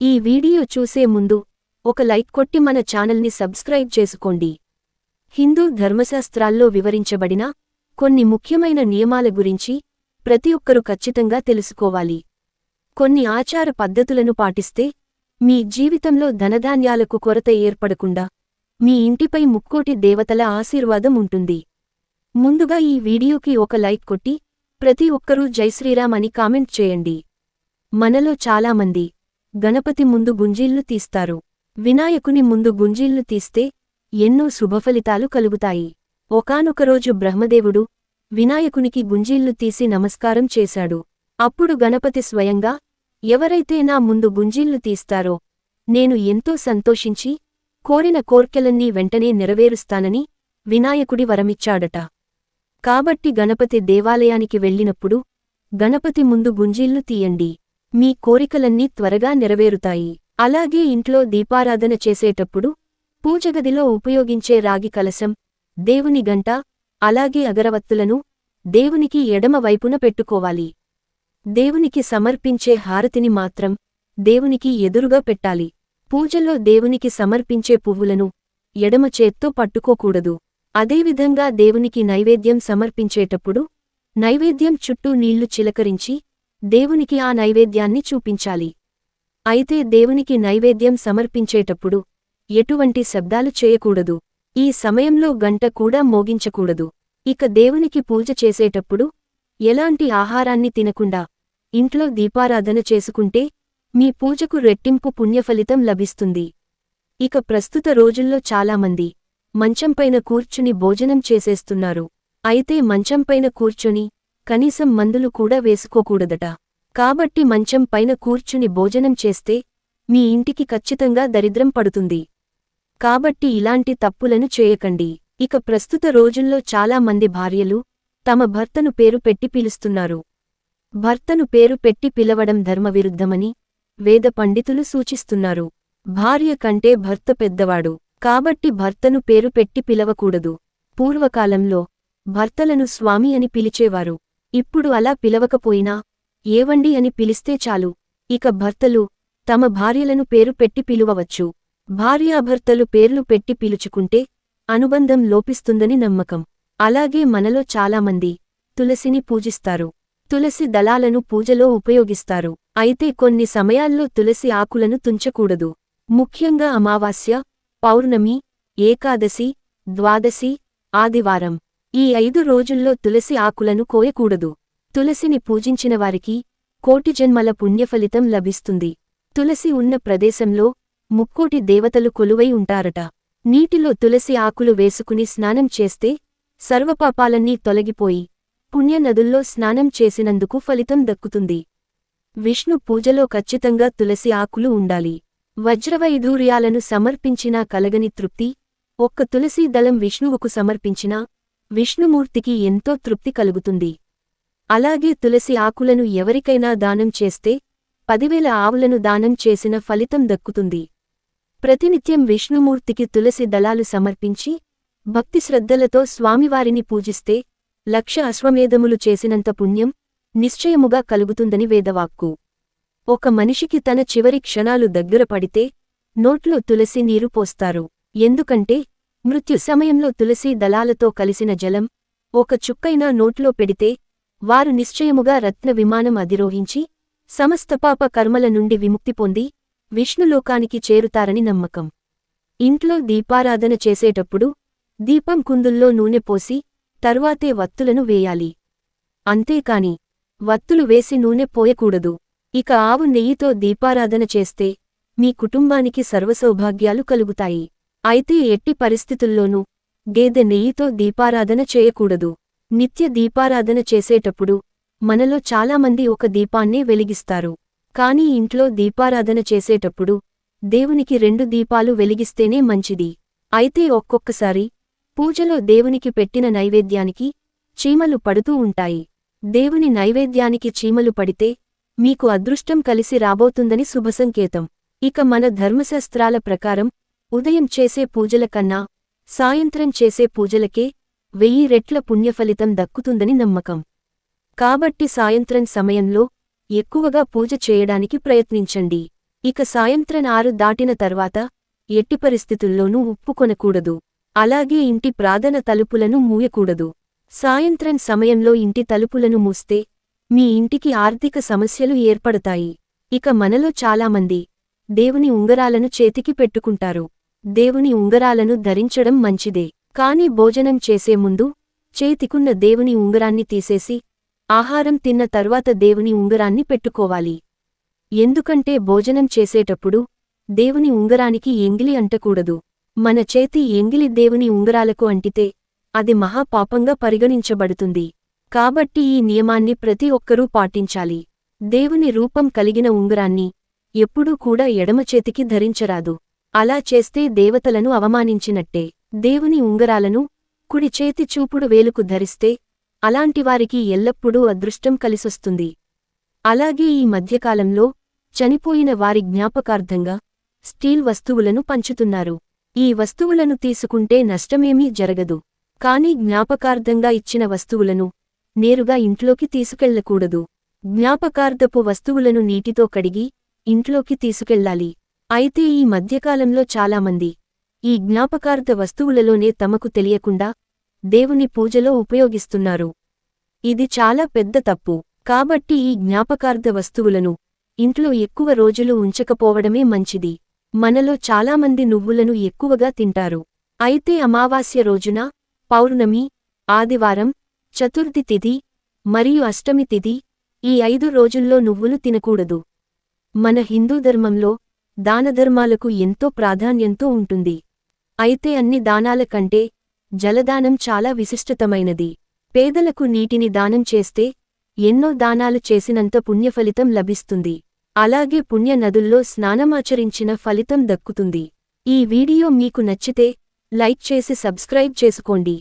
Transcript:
ఈ వీడియో చూసే ముందు ఒక లైక్ కొట్టి మన ఛానల్ని సబ్స్క్రైబ్ చేసుకోండి. హిందూ ధర్మశాస్త్రాల్లో వివరించబడిన కొన్ని ముఖ్యమైన నియమాల గురించి ప్రతి ఒక్కరూ ఖచ్చితంగా తెలుసుకోవాలి. కొన్ని ఆచార పద్ధతులను పాటిస్తే మీ జీవితంలో ధనధాన్యాలకు కొరత ఏర్పడకుండా మీ ఇంటిపై ముక్కోటి దేవతల ఆశీర్వాదం ఉంటుంది. ముందుగా ఈ వీడియోకి ఒక లైక్ కొట్టి ప్రతి ఒక్కరూ జైశ్రీరామ్ అని కామెంట్ చేయండి. మనలో చాలామంది గణపతి ముందు గుంజీళ్ళు తీస్తారు. వినాయకుని ముందు గుంజీళ్ళు తీస్తే ఎన్నో శుభఫలితాలు కలుగుతాయి. ఒకానొక రోజు బ్రహ్మదేవుడు వినాయకునికి గుంజీళ్ళు తీసి నమస్కారం చేశాడు. అప్పుడు గణపతి స్వయంగా ఎవరైతే నా ముందు గుంజీళ్ళు తీస్తారో నేను ఎంతో సంతోషించి కోరిన కోర్కెలన్నీ వెంటనే నెరవేరుస్తానని వినాయకుడి వరమిచ్చాడట. కాబట్టి గణపతి దేవాలయానికి వెళ్ళినప్పుడు గణపతి ముందు గుంజీళ్ళు తీయండి. మీ కోరికలన్నీ త్వరగా నెరవేరుతాయి. అలాగే ఇంట్లో దీపారాధన చేసేటప్పుడు పూజగదిలో ఉపయోగించే రాగి కలశం దేవుని గంట అలాగే అగరవత్తులను దేవునికి ఎడమ వైపున పెట్టుకోవాలి. దేవునికి సమర్పించే హారతిని మాత్రం దేవునికి ఎదురుగా పెట్టాలి. పూజలో దేవునికి సమర్పించే పువ్వులను ఎడమ చేత్తో పట్టుకోకూడదు. అదేవిధంగా దేవునికి నైవేద్యం సమర్పించేటప్పుడు నైవేద్యం చుట్టూ నీళ్ళు చిలకరించి దేవునికి ఆ నైవేద్యాన్ని చూపించాలి. అయితే దేవునికి నైవేద్యం సమర్పించేటప్పుడు ఎటువంటి శబ్దాలు చేయకూడదు. ఈ సమయంలో గంట కూడా మోగించకూడదు. ఇక దేవునికి పూజ చేసేటప్పుడు ఎలాంటి ఆహారాన్ని తినకుండా ఇంట్లో దీపారాధన చేసుకుంటే మీ పూజకు రెట్టింపు పుణ్యఫలితం లభిస్తుంది. ఇక ప్రస్తుత రోజుల్లో చాలామంది మంచంపైన కూర్చుని భోజనం చేసేస్తున్నారు. అయితే మంచంపైన కూర్చొని కనీసం మందులు కూడా వేసుకోకూడదట. కాబట్టి మంచం పైన కూర్చుని భోజనం చేస్తే మీ ఇంటికి ఖచ్చితంగా దరిద్రం పడుతుంది. కాబట్టి ఇలాంటి తప్పులను చేయకండి. ఇక ప్రస్తుత రోజుల్లో చాలా మంది భార్యలు తమ భర్తను పేరు పెట్టి పిలుస్తున్నారు. భర్తను పేరు పెట్టి పిలవడం ధర్మవిరుద్ధమని వేద పండితులు సూచిస్తున్నారు. భార్య కంటే భర్త పెద్దవాడు. కాబట్టి భర్తను పేరు పెట్టి పిలవకూడదు. పూర్వకాలంలో భర్తలను స్వామి అని పిలిచేవారు. ఇప్పుడు అలా పిలవకపోయినా ఏవండి అని పిలిస్తే చాలు. ఇక భర్తలు తమ భార్యలను పేరు పెట్టి పిలువవచ్చు. భార్యాభర్తలు పేర్లు పెట్టి పిలుచుకుంటే అనుబంధం లోపిస్తుందని నమ్మకం. అలాగే మనలో చాలామంది తులసిని పూజిస్తారు. తులసి దళాలను పూజలో ఉపయోగిస్తారు. అయితే కొన్ని సమయాల్లో తులసి ఆకులను తుంచకూడదు. ముఖ్యంగా అమావాస్య పౌర్ణమి ఏకాదశి ద్వాదశి ఆదివారం. ఈ ఐదు రోజుల్లో తులసి ఆకులను కోయకూడదు. తులసిని పూజించిన వారికి కోటి జన్మల పుణ్యఫలితం లభిస్తుంది. తులసి ఉన్న ప్రదేశంలో ముక్కోటి దేవతలు కొలువై ఉంటారట. నీటిలో తులసి ఆకులు వేసుకుని స్నానం చేస్తే సర్వపాపాలన్నీ తొలగిపోయి పుణ్యనదుల్లో స్నానం చేసినందుకు ఫలితం దక్కుతుంది. విష్ణు పూజలో ఖచ్చితంగా తులసి ఆకులు ఉండాలి. వజ్రవైధూర్యాలను సమర్పించినా కలగని తృప్తి ఒక్క తులసీ దళం విష్ణువుకు సమర్పించినా విష్ణుమూర్తికి ఎంతో తృప్తి కలుగుతుంది. అలాగే తులసి ఆకులను ఎవరికైనా దానం చేస్తే పదివేల ఆవులను దానం చేసిన ఫలితం దక్కుతుంది. ప్రతినిత్యం విష్ణుమూర్తికి తులసి దళాలు సమర్పించి భక్తి శ్రద్ధలతో స్వామివారిని పూజిస్తే లక్ష అశ్వమేధములు చేసినంత పుణ్యం నిశ్చయముగా కలుగుతుందని వేదవాక్కు. ఒక మనిషికి తన చివరి క్షణాలు దగ్గర పడితే నోట్లో తులసి నీరు పోస్తారు. ఎందుకంటే మృత్యు సమయంలో తులసీ దళాలతో కలిసిన జలం ఒక చుక్కైనా నోట్లో పెడితే వారు నిశ్చయముగా రత్న విమానం అధిరోహించి సమస్త పాప కర్మల నుండి విముక్తి పొంది విష్ణులోకానికి చేరుతారని నమ్మకం. ఇంట్లో దీపారాధన చేసేటప్పుడు దీపం కుందుల్లో నూనె పోసి తర్వాతే వత్తులను వేయాలి. అంతేకాని వత్తులు వేసి నూనె పోయకూడదు. ఇక ఆవు నెయ్యితో దీపారాధన చేస్తే మీ కుటుంబానికి సర్వసౌభాగ్యాలు కలుగుతాయి. అయితే ఎట్టి పరిస్థితుల్లోనూ గేదె నెయ్యితో దీపారాధన చేయకూడదు. నిత్య దీపారాధన చేసేటప్పుడు మనలో చాలామంది ఒక దీపాన్నే వెలిగిస్తారు. కాని ఇంట్లో దీపారాధన చేసేటప్పుడు దేవునికి రెండు దీపాలు వెలిగిస్తేనే మంచిది. అయితే ఒక్కొక్కసారి పూజలో దేవునికి పెట్టిన నైవేద్యానికి చీమలు పడుతూ ఉంటాయి. దేవుని నైవేద్యానికి చీమలు పడితే మీకు అదృష్టం కలిసి రాబోతుందని శుభసంకేతం. ఇక మన ధర్మశాస్త్రాల ప్రకారం ఉదయం చేసే పూజల కన్నా సాయంత్రం చేసే పూజలకే వెయ్యి రెట్ల పుణ్యఫలితం దక్కుతుందని నమ్మకం. కాబట్టి సాయంత్రం సమయంలో ఎక్కువగా పూజ చేయడానికి ప్రయత్నించండి. ఇక సాయంత్రం ఆరు దాటిన తర్వాత ఎట్టి పరిస్థితుల్లోనూ ఉప్పు కొనకూడదు. అలాగే ఇంటి ప్రార్థన తలుపులను మూయకూడదు. సాయంత్రం సమయంలో ఇంటి తలుపులను మూస్తే మీ ఇంటికి ఆర్థిక సమస్యలు ఏర్పడతాయి. ఇక మనలో చాలామంది దేవుని ఉంగరాలను చేతికి పెట్టుకుంటారు. దేవుని ఉంగరాలను ధరించడం మంచిదే. కాని భోజనం చేసే ముందు చేతికున్న దేవుని ఉంగరాన్ని తీసేసి ఆహారం తిన్న తర్వాత దేవుని ఉంగరాన్ని పెట్టుకోవాలి. ఎందుకంటే భోజనం చేసేటప్పుడు దేవుని ఉంగరానికి ఎంగిలి అంటకూడదు. మన చేతి ఎంగిలి దేవుని ఉంగరాలకు అంటితే అది మహాపాపంగా పరిగణించబడుతుంది. కాబట్టి ఈ నియమాన్ని ప్రతి ఒక్కరూ పాటించాలి. దేవుని రూపం కలిగిన ఉంగరాన్ని ఎప్పుడూ కూడా ఎడమ చేతికి ధరించరాదు. అలా చేస్తే దేవతలను అవమానించినట్టే. దేవుని ఉంగరాలను కుడి చేతి చూపుడు వేలుకు ధరిస్తే అలాంటివారికి ఎల్లప్పుడూ అదృష్టం కలిసొస్తుంది. అలాగే ఈ మధ్యకాలంలో చనిపోయిన వారి జ్ఞాపకార్థంగా స్టీల్ వస్తువులను పంచుతున్నారు. ఈ వస్తువులను తీసుకుంటే నష్టమేమీ జరగదు. కాని జ్ఞాపకార్థంగా ఇచ్చిన వస్తువులను నేరుగా ఇంట్లోకి తీసుకెళ్ళకూడదు. జ్ఞాపకార్థపు వస్తువులను నీటితో కడిగి ఇంట్లోకి తీసుకెళ్ళాలి అయితే ఈ మధ్యకాలంలో చాలామంది ఈ జ్ఞాపకార్థ వస్తువులలోనే తమకు తెలియకుండా దేవుని పూజలో ఉపయోగిస్తున్నారు. ఇది చాలా పెద్ద తప్పు. కాబట్టి ఈ జ్ఞాపకార్థ వస్తువులను ఇంట్లో ఎక్కువ రోజులు ఉంచకపోవడమే మంచిది. మనలో చాలామంది నువ్వులను ఎక్కువగా తింటారు. అయితే అమావాస్య రోజున పౌర్ణమి ఆదివారం చతుర్థి తిథి మరియు అష్టమి తిథి ఈ ఐదు రోజుల్లో నువ్వులు తినకూడదు. మన హిందూ ధర్మంలో దానధర్మాలకు ఎంతో ప్రాధాన్యంతో ఉంటుంది. అయితే అన్ని దానాల కంటే జలదానం చాలా విశిష్టతమైనది. పేదలకు నీటిని దానం చేస్తే ఎన్నో దానాలు చేసినంత పుణ్యఫలితం లభిస్తుంది. అలాగే పుణ్య నదుల్లో స్నానమాచరించిన ఫలితం దక్కుతుంది. ఈ వీడియో మీకు నచ్చితే లైక్ చేసి సబ్స్క్రైబ్ చేసుకోండి.